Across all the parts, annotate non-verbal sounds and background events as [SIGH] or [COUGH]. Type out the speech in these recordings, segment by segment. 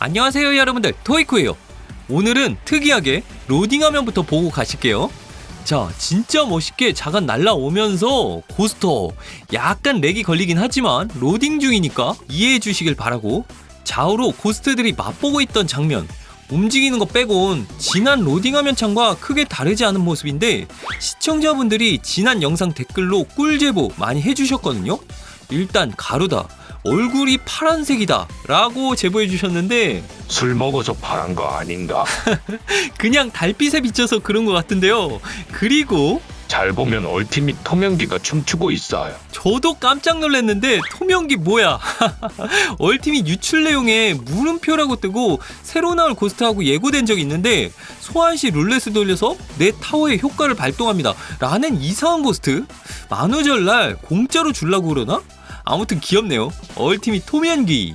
안녕하세요 여러분들. 토이쿠예요. 오늘은 특이하게 로딩 화면부터 보고 가실게요. 자 진짜 멋있게 자간 날라오면서 고스터 약간 렉이 걸리긴 하지만 로딩 중이니까 이해해 주시길 바라고 좌우로 고스트들이 맛보고 있던 장면 움직이는 거 빼곤 지난 로딩 화면 창과 크게 다르지 않은 모습인데 시청자분들이 지난 영상 댓글로 꿀 제보 많이 해주셨거든요. 일단 가루다 얼굴이 파란색이다 라고 제보해 주셨는데 술 먹어서 파란 거 아닌가? [LAUGHS] 그냥 달빛에 비춰서 그런 것 같은데요 그리고 잘 보면 얼티밋 토명기가 춤추고 있어요. 저도 깜짝 놀랐는데 토명기 뭐야 [LAUGHS] 얼티밋 유출 내용에 물음표라고 뜨고 새로 나올 고스트하고 예고된 적이 있는데 소환 시 룰렛을 돌려서 내 타워의 효과를 발동합니다 라는 이상한 고스트 만우절날 공짜로 줄라고 그러나? 아무튼 귀엽네요. 얼티밋 토면기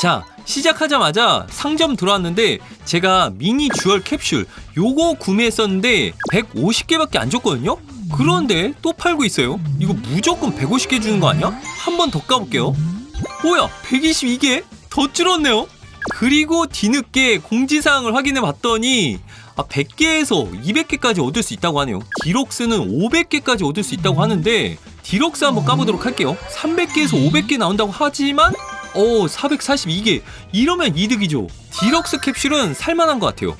자 시작하자마자 상점 들어왔는데 제가 미니 주얼 캡슐 요거 구매했었는데 150개밖에 안 줬거든요? 그런데 또 팔고 있어요. 이거 무조건 150개 주는 거 아니야? 한 번 더 까볼게요. 뭐야 122개? 더 줄었네요. 그리고 뒤늦게 공지사항을 확인해 봤더니 아, 100개에서 200개까지 얻을 수 있다고 하네요. 디럭스는 500개까지 얻을 수 있다고 하는데 디럭스 한번 까보도록 할게요. 300개에서 500개 나온다고 하지만 오 442개. 이러면 이득이죠. 디럭스 캡슐은 살만한 것 같아요.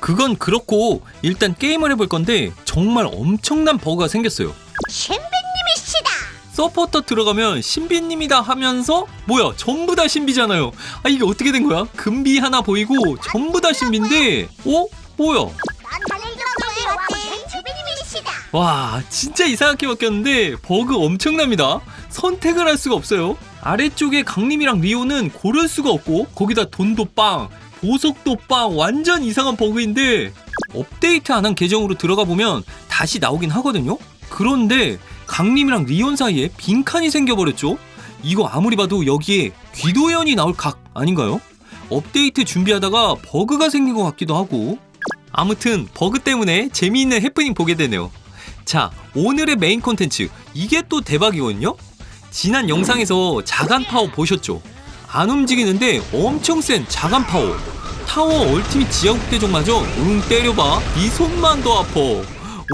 그건 그렇고 일단 게임을 해볼 건데 정말 엄청난 버그가 생겼어요. 신비님이시다. 서포터 들어가면 신비님이다 하면서 뭐야 전부 다 신비잖아요. 아 이게 어떻게 된 거야? 금비 하나 보이고 전부 다 신비인데 어? 뭐야 와 진짜 이상하게 바뀌었는데 버그 엄청납니다. 선택을 할 수가 없어요. 아래쪽에 강림이랑 리오는 고를 수가 없고 거기다 돈도 빵 보석도 빵 완전 이상한 버그인데 업데이트 안 한 계정으로 들어가 보면 다시 나오긴 하거든요? 그런데 강림이랑 리온 사이에 빈칸이 생겨버렸죠? 이거 아무리 봐도 여기에 귀도연이 나올 각 아닌가요? 업데이트 준비하다가 버그가 생긴 것 같기도 하고. 아무튼 버그 때문에 재미있는 해프닝 보게 되네요 자, 오늘의 메인 콘텐츠. 이게 또 대박이거든요? 지난 영상에서 자간 파워 보셨죠? 안 움직이는데 엄청 센 자간 파워. 타워 얼티밋 지하국대종마저 응 때려봐. 네 손만 더 아파.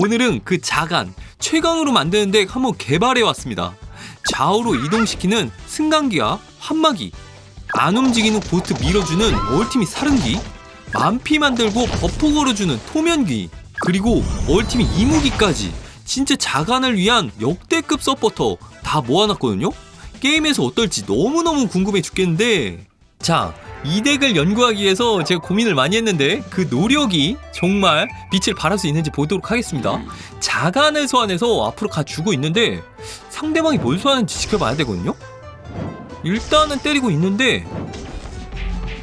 오늘은 그 자간, 최강으로 만드는데 한번 개발해 왔습니다. 좌우로 이동시키는 승강기와 환마기, 안 움직이는 고스트 밀어주는 얼티밋 사릉기, 만피 만들고 버프 걸어주는 토면기, 그리고 얼티밋 이무기까지 진짜 자간을 위한 역대급 서포터 다 모아놨거든요? 게임에서 어떨지 너무너무 궁금해 죽겠는데 자, 이 덱을 연구하기 위해서 제가 고민을 많이 했는데 그 노력이 정말 빛을 발할 수 있는지 보도록 하겠습니다. 자간을 소환해서 앞으로 가주고 있는데 상대방이 뭘 소환하는지 지켜봐야 되거든요? 일단은 때리고 있는데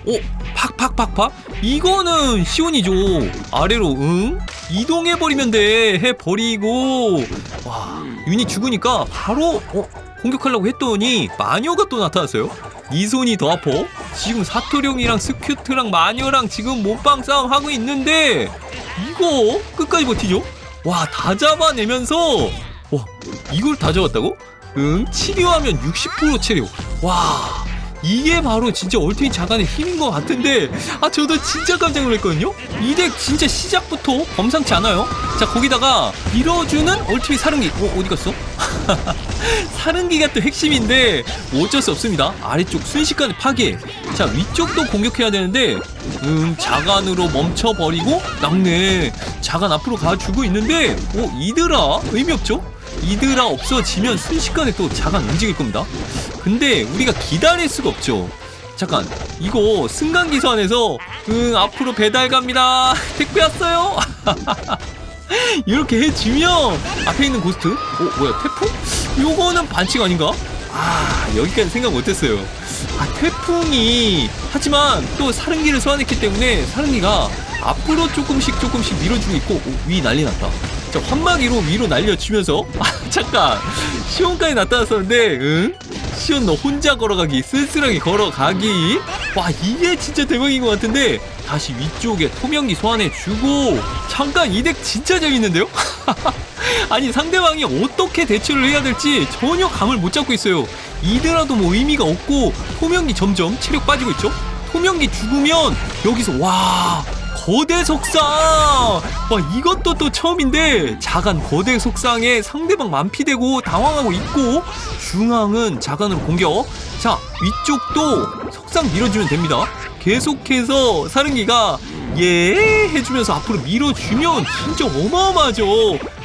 오, 팍팍팍팍? 이거는 시온이죠. 아래로 응? 이동해버리면 돼. 해버리고 와 유닛 죽으니까 바로 어, 공격하려고 했더니 마녀가 또 나타났어요. 이 손이 더 아파. 지금 사토룡이랑 스큐트랑 마녀랑 지금 몸빵 싸움 하고 있는데 이거 끝까지 버티죠? 와 다 잡아내면서 와 이걸 다 잡았다고? 응 치료하면 60% 체력. 와 이게 바로 진짜 얼티밋 자간의 힘인 것 같은데 아 저도 진짜 깜짝 놀랐거든요 이 덱 진짜 시작부터 범상치 않아요 자 거기다가 밀어주는 얼티밋 사릉기 어 어디 갔어? [LAUGHS] 사릉기가 또 핵심인데 뭐 어쩔 수 없습니다 아래쪽 순식간에 파괴 자 위쪽도 공격해야 되는데 음 자간으로 멈춰버리고 낙네 자간 앞으로 가주고 있는데 어 이드라 의미 없죠? 이드라 없어지면 순식간에 또 자간 움직일 겁니다. 근데 우리가 기다릴 수가 없죠. 잠깐 이거 승강기 선에서 응 앞으로 배달 갑니다. [LAUGHS] 택배 왔어요. [LAUGHS] 이렇게 해주면 앞에 있는 고스트 어 뭐야 태풍? 요거는 반칙 아닌가? 아 여기까지 생각 못했어요. 아 태풍이 하지만 또 사릉기를 소환했기 때문에 사릉기가 앞으로 조금씩 조금씩 밀어주고 있고 오, 위 난리 났다. 자 환마기로 위로 날려주면서 [LAUGHS] 아 잠깐 시온까지 나타났었는데 응? 너 혼자 걸어가기 쓸쓸하게 걸어가기 와 이게 진짜 대박인 것 같은데 다시 위쪽에 토명기 소환해주고 잠깐 이 덱 진짜 재밌는데요? [LAUGHS] 아니 상대방이 어떻게 대처를 해야 될지 전혀 감을 못 잡고 있어요 이드라도 뭐 의미가 없고 토명기 점점 체력 빠지고 있죠? 토명기 죽으면 여기서 와 거대 속상. 와 이것도 또 처음인데 자간 거대 속상에 상대방 만피되고 당황하고 있고 중앙은 자간으로 공격. 자 위쪽도 속상 밀어주면 됩니다. 계속해서 사릉기가 예 해주면서 앞으로 밀어주면 진짜 어마어마하죠.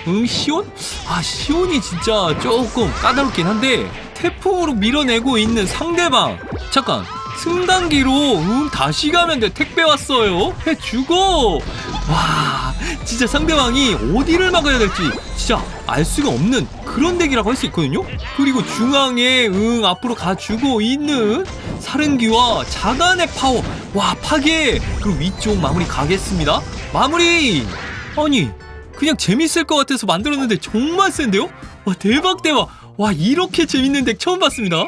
응 시온? 아 시온이 진짜 조금 까다롭긴 한데 태풍으로 밀어내고 있는 상대방. 잠깐 승단기로 응 다시 가면 돼. 택배 왔어요. 해주고 와 진짜 상대방이 어디를 막아야 될지 진짜 알 수가 없는 그런 덱이라고 할 수 있거든요. 그리고 중앙에 응 앞으로 가주고 있는 사릉기와 자간의 파워. 와 파괴. 그리고 위쪽 마무리 가겠습니다. 마무리! 아니 그냥 재밌을 것 같아서 만들었는데 정말 센데요? 와 대박 대박 와 이렇게 재밌는 덱 처음 봤습니다.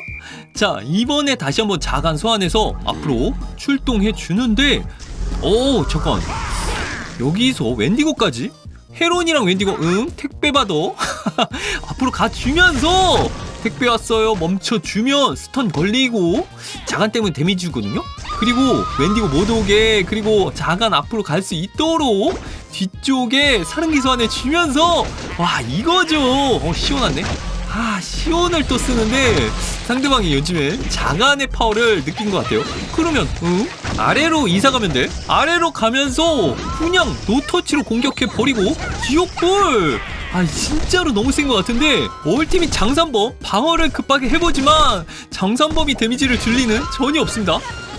자 이번에 다시 한번 자간 소환해서 앞으로 출동해 주는데 오 잠깐. 여기서 웬디고까지? 헤론이랑 웬디고 응 택배 받아 [LAUGHS] 앞으로 가주면서 택배 왔어요. 멈춰주면 스턴 걸리고 자간 때문에 데미지 주거든요? 그리고 웬디고 못 오게 그리고 자간 앞으로 갈 수 있도록 뒤쪽에 사릉기 소환해 주면서 와 이거죠. 어 시원하네 아 시온을 또 쓰는데 상대방이 요즘에 자간의 파워를 느낀 것 같아요. 그러면 응? 아래로 이사 가면 돼? 아래로 가면서 그냥 노터치로 공격해 버리고 지옥불! 아 진짜로 너무 센 것 같은데 올팀이 장산범 방어를 급하게 해보지만 장산범이 데미지를 줄 리는 전혀 없습니다.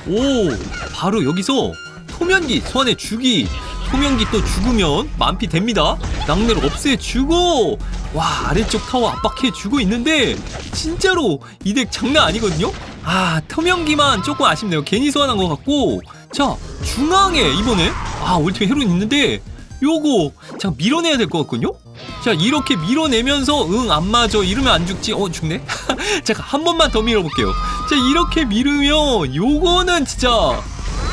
오 바로 여기서 토면기 소환해 주기 토면기 또 죽으면 만피 됩니다. 낙내를 없애주고 와 아래쪽 타워 압박해 주고 있는데 진짜로 이 덱 장난 아니거든요? 아 토면기만 조금 아쉽네요. 괜히 소환한 것 같고. 자 중앙에 이번에 아 올팀에 헤론 있는데 요거 잠깐 밀어내야 될 것 같거든요? 자 이렇게 밀어내면서 응 안 맞아. 이러면 안 죽지. 어 죽네? [LAUGHS] 잠깐 한 번만 더 밀어볼게요. 자 이렇게 밀으면 요거는 진짜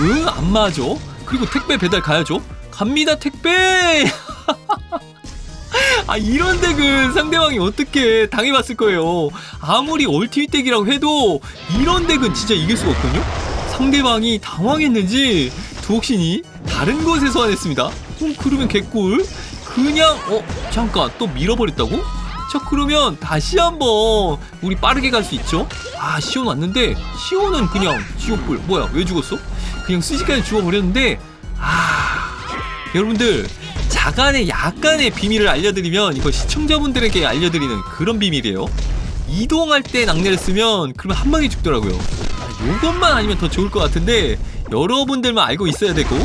응 안 맞아. 그리고 택배 배달 가야죠 갑니다 택배! [LAUGHS] 아 이런 덱은 상대방이 어떻게 당해봤을 거예요. 아무리 얼티밋 덱이라고 해도 이런 덱은 진짜 이길 수가 없거든요? 상대방이 당황했는지 두옥신이 다른 곳에 소환했습니다. 어 그러면 개꿀? 그냥 어 잠깐 또 밀어버렸다고? 자 그러면 다시 한번 우리 빠르게 갈 수 있죠? 아 시온 왔는데 시온은 그냥 지옥불. 뭐야 왜 죽었어? 그냥 순식간에 죽어버렸는데 아 여러분들 자간의 약간의 비밀을 알려드리면 이거 시청자분들에게 알려드리는 그런 비밀이에요. 이동할 때 낙내를 쓰면 그러면 한 방에 죽더라고요. 아, 요것만 아니면 더 좋을 것 같은데 여러분들만 알고 있어야 되고.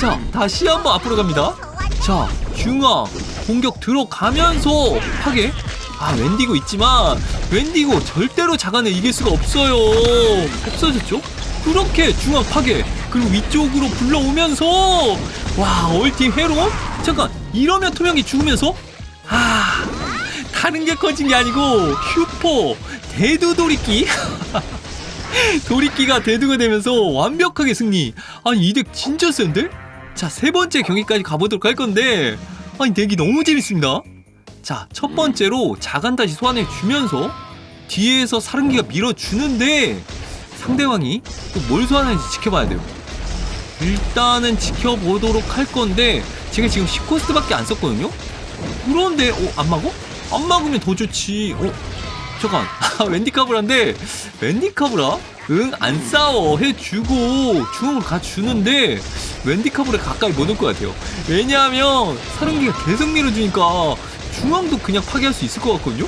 자 다시 한번 앞으로 갑니다. 자 중앙 공격 들어가면서 파괴? 아 웬디고 있지만 웬디고 절대로 자간을 이길 수가 없어요. 없어졌죠 그렇게 중앙 파괴 그리고 위쪽으로 불러오면서 와 얼티 회로? 잠깐 이러면 토명이 죽으면서? 아 다른 게 커진 게 아니고 슈퍼 대두 도리끼? 도리끼가 대두가 되면서 완벽하게 승리. 아니 이덱 진짜 센데? 자 세 번째 경기까지 가보도록 할 건데 아니 덱이 너무 재밌습니다. 자 첫 번째로 자간 다시 소환해 주면서 뒤에서 사릉기가 밀어주는데 상대방이 또 뭘 소환하는지 지켜봐야 돼요. 일단은 지켜보도록 할 건데 제가 지금 10코스트밖에 안 썼거든요? 그런데 어, 안 막어? 안 막으면 더 좋지. 어? 잠깐. [LAUGHS] 아, 웬디 카브라인데 웬디 카브라? 응 안 싸워. 해주고 중앙으로 가주는데 웬디 카브라 가까이 못 올 것 같아요. 왜냐하면 사릉기가 계속 밀어주니까 중앙도 그냥 파괴할 수 있을 것 같거든요?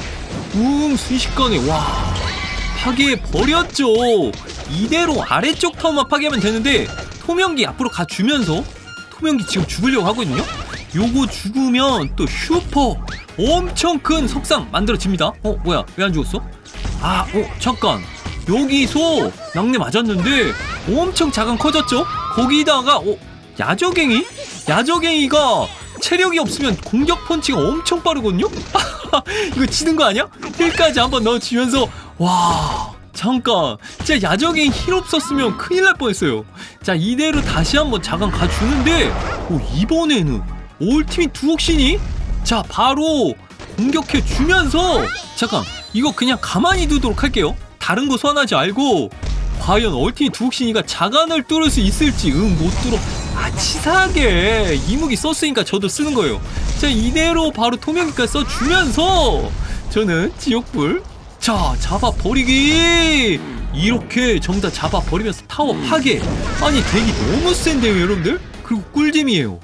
웅 순식간에 와 파괴해 버렸죠. 이대로 아래쪽 타워만 파괴하면 되는데 토명기 앞으로 가주면서 토명기 지금 죽으려고 하거든요. 요거 죽으면 또 슈퍼 엄청 큰 석상 만들어집니다. 어 뭐야? 왜 안 죽었어? 아 어 잠깐. 여기서 낙내 맞았는데 엄청 자강 커졌죠? 거기다가 어 야저갱이 야저갱이가 체력이 없으면 공격 펀치가 엄청 빠르거든요? [LAUGHS] 이거 지는 거 아니야? 힐까지 한번 넣어주면서 와 잠깐. 진짜 야적인 힐 없었으면 큰일 날 뻔했어요. 자 이대로 다시 한번 자강 가주는데 오 이번에는 올팀이 두 옥신이? 자 바로 공격해 주면서 잠깐 이거 그냥 가만히 두도록 할게요. 다른 거 소환하지 말고 과연 얼티밋 두옥신이가 자간을 뚫을 수 있을지 응못 뚫어. 아 치사하게 이무기 썼으니까 저도 쓰는 거예요. 자 이대로 바로 토명기까지 써주면서 저는 지옥불 자 잡아버리기. 이렇게 다 잡아버리면서 타워 파괴. 아니 덱이 너무 센데요 여러분들? 그리고 꿀잼이에요